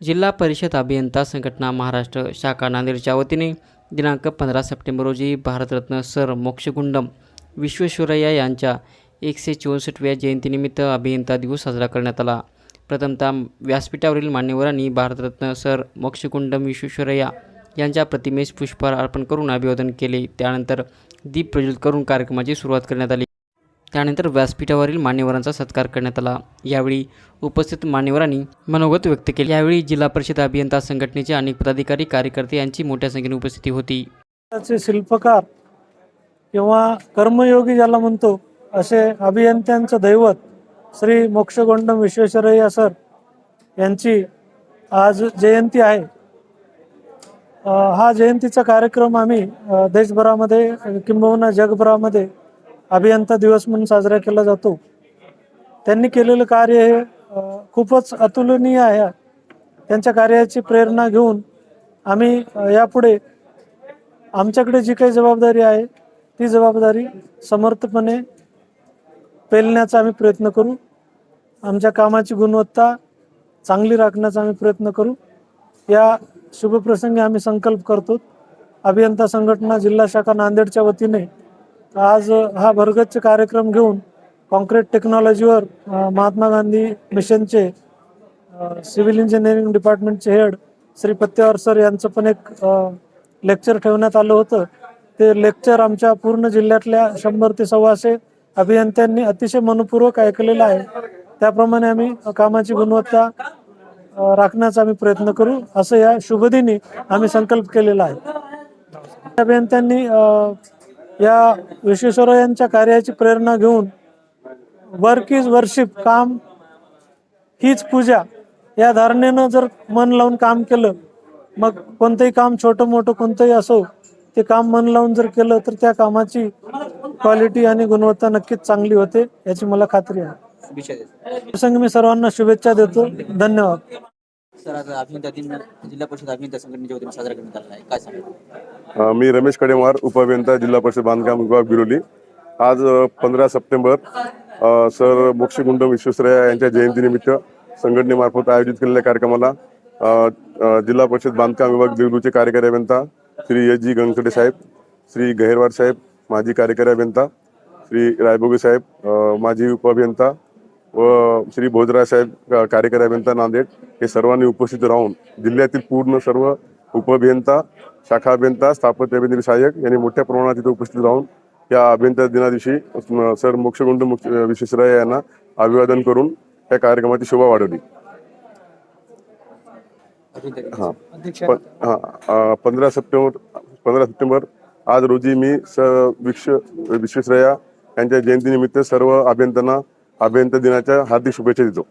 जिल्हा परिषद अभियंता संघटना महाराष्ट्र शाखा नांदेडच्या वतीने दिनांक पंधरा सप्टेंबर रोजी भारतरत्न सर मोक्षगुंडम विश्वेश्वरय्या यांच्या एकशे चौसष्टव्या जयंतीनिमित्त अभियंता दिवस साजरा करण्यात आला. प्रथमतः व्यासपीठावरील मान्यवरांनी भारतरत्न सर मोक्षगुंडम विश्वेश्वरय्या यांच्या प्रतिमेस पुष्पहार अर्पण करून अभिवादन केले. त्यानंतर दीप प्रज्वलित करून कार्यक्रमाची सुरुवात करण्यात आली. त्यानंतर व्यासपीठावरील मान्यवरांचा सत्कार करण्यात आला. यावेळी उपस्थित मान्यवरांनी मनोगत व्यक्त केले. यावेळी जिल्हा परिषद अभियंता संघटनेचे अनेक पदाधिकारी कार्यकर्ते यांची मोठ्या संख्येने उपस्थिती होती. शिल्पकार किंवा कर्मयोगी ज्याला म्हणतो असे अभियंत्यांचं दैवत श्री मोक्षगोंडम विश्वेश्वरय्या सर यांची आज जयंती आहे. हा जयंतीचा कार्यक्रम आम्ही देशभरामध्ये किंबहुना जगभरामध्ये अभियंता दिवस म्हणून साजरा केला जातो. त्यांनी केलेलं कार्य हे खूपच अतुलनीय आहे. त्यांच्या कार्याची प्रेरणा घेऊन आम्ही यापुढे आमच्याकडे जी काही जबाबदारी आहे ती जबाबदारी समर्थपणे पेलण्याचा आम्ही प्रयत्न करू. आमच्या कामाची गुणवत्ता चांगली राखण्याचा आम्ही प्रयत्न करू. या शुभप्रसंगी आम्ही संकल्प करतो. अभियंता संघटना जिल्हा शाखा नांदेडच्या वतीने आज हा भरगच्च कार्यक्रम घेऊन कॉन्क्रीट टेक्नॉलॉजीवर महात्मा गांधी मिशनचे सिव्हिल इंजिनिअरिंग डिपार्टमेंटचे हेड श्री पत्तेवार सर यांचं पण एक लेक्चर ठेवण्यात आलं होतं. ते लेक्चर आमच्या पूर्ण जिल्ह्यातल्या शंभर ते सव्वाशे अभियंत्यांनी अतिशय मनपूर्वक ऐकलेलं आहे. त्याप्रमाणे आम्ही कामाची गुणवत्ता राखण्याचा आम्ही प्रयत्न करू. असं या शुभदिनी आम्ही संकल्प केलेला आहे. अभियंत्यांनी या विश्वेश्वरय्यांच्या कार्याची प्रेरणा घेऊन वर्क इज वर्शिप काम हीच पूजा या धारणेनं जर मन लावून काम केलं मग कोणतंही काम छोटं मोठं कोणतंही असो ते काम मन लावून जर केलं तर त्या कामाची क्वालिटी आणि गुणवत्ता नक्कीच चांगली होते याची मला खात्री आहे. प्रसंगी मी सर्वांना शुभेच्छा देतो. धन्यवाद. सर आज अभियंता दिन जिल्हा परिषद अभियंता संघटनेच्या वतीने साजरा करण्यात आला आहे. काय सांगा मी रमेश कडेमार उपअभियंता जिल्हा परिषद बांधकाम विभाग बिरोली. आज पंधरा सप्टेंबर सर मोक्षगुंड विश्वेश्वरय्या यांच्या जयंतीनिमित्त संघटनेमार्फत आयोजित केलेल्या कार्यक्रमाला जिल्हा परिषद बांधकाम विभाग देवरूचे कार्यकारी अभियंता श्री एस जी गंगकडे साहेब श्री गहेरवार साहेब माजी कार्यकारी अभियंता श्री रायबोगे साहेब माजी उपअभियंता व श्री भोजराज साहेब कार्यकारी अभियंता नांदेड हे सर्वांनी उपस्थित राहून जिल्ह्यातील पूर्ण सर्व उपअभियंता शाखा अभियंता स्थापत्य अभियंत्री सहाय्यक यांनी मोठ्या प्रमाणात इथे उपस्थित राहून या अभियंता दिनादिवशी सर मोक्षगुंड मुक्ष विश्वेश्वरय्या यांना अभिवादन करून या कार्यक्रमाची शोभा वाढवली अभियंता. हा पंधरा सप्टेंबर पंधरा सप्टेंबर आज रोजी मी स विश्व विश्वेश्वरय्या यांच्या जयंतीनिमित्त सर्व अभियंत्यांना अभियंता दिनाच्या हार्दिक शुभेच्छा देतो.